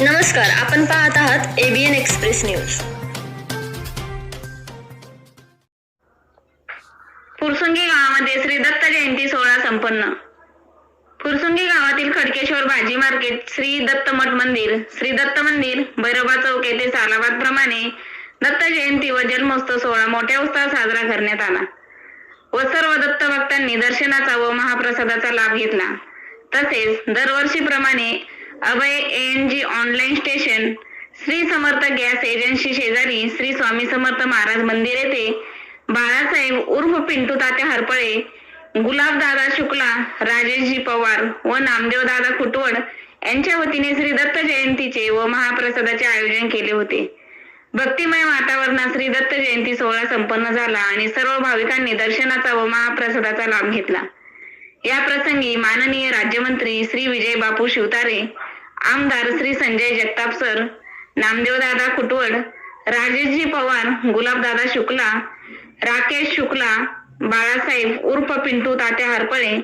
नमस्कार आपण पाहत आहात एबीएन एक्सप्रेस न्यूज फुरसुंगी गावामध्ये श्री दत्त जयंती सोहळा संपन्न. फुरसुंगी गावातील खडकेश्वर भाजी मार्केट श्री दत्त मठ मंदिर श्री दत्त मंदिर भैरबा चौक येथे सालाबाद प्रमाणे दत्त जयंती व जन्मोत्सव सोहळा मोठ्या उत्साहात साजरा करण्यात आला. व सर्व दत्त भक्तांनी दर्शनाचा व महाप्रसादाचा लाभ घेतला. तसेच दरवर्षीप्रमाणे Abhay N G online station Shri Samarth gas agency शेजारी श्री स्वामी समर्थ महाराज मंदिर येथे बाळासाहेब उर्फ पिंटू तात्या हरपळे गुलाबदादा शुक्ला राजेशजी पवार व नामदेव दादा खुटवड यांच्या वतीने श्री दत्त जयंतीचे व महाप्रसादाचे आयोजन केले होते. भक्तिमय वातावरणात श्री दत्त जयंती सोहळा संपन्न झाला आणि सर्व भाविकांनी दर्शनाचा व महाप्रसादाचा लाभ घेतला. या प्रसंगी माननीय राज्यमंत्री श्री विजय बापू शिवतारे आमदार श्री संजय जगताप सर नामदेवदादा खुटवड राजेशजी पवार गुलाबदादा शुक्ला राकेश शुक्ला बाळासाहेब उर्फ पिंटू तात्या हरपळे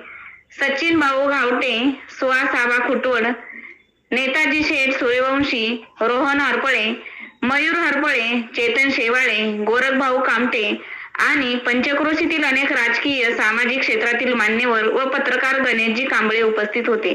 सचिन भाऊ घावटे सुहास आबा खुटवड नेताजी शेठ सूर्यवंशी रोहन हरपळे मयूर हरपळे चेतन शेवाळे गोरखभाऊ कामटे आणि पंचक्रोशीतील अनेक राजकीय सामाजिक क्षेत्रातील मान्यवर व पत्रकार गणेशजी कांबळे उपस्थित होते.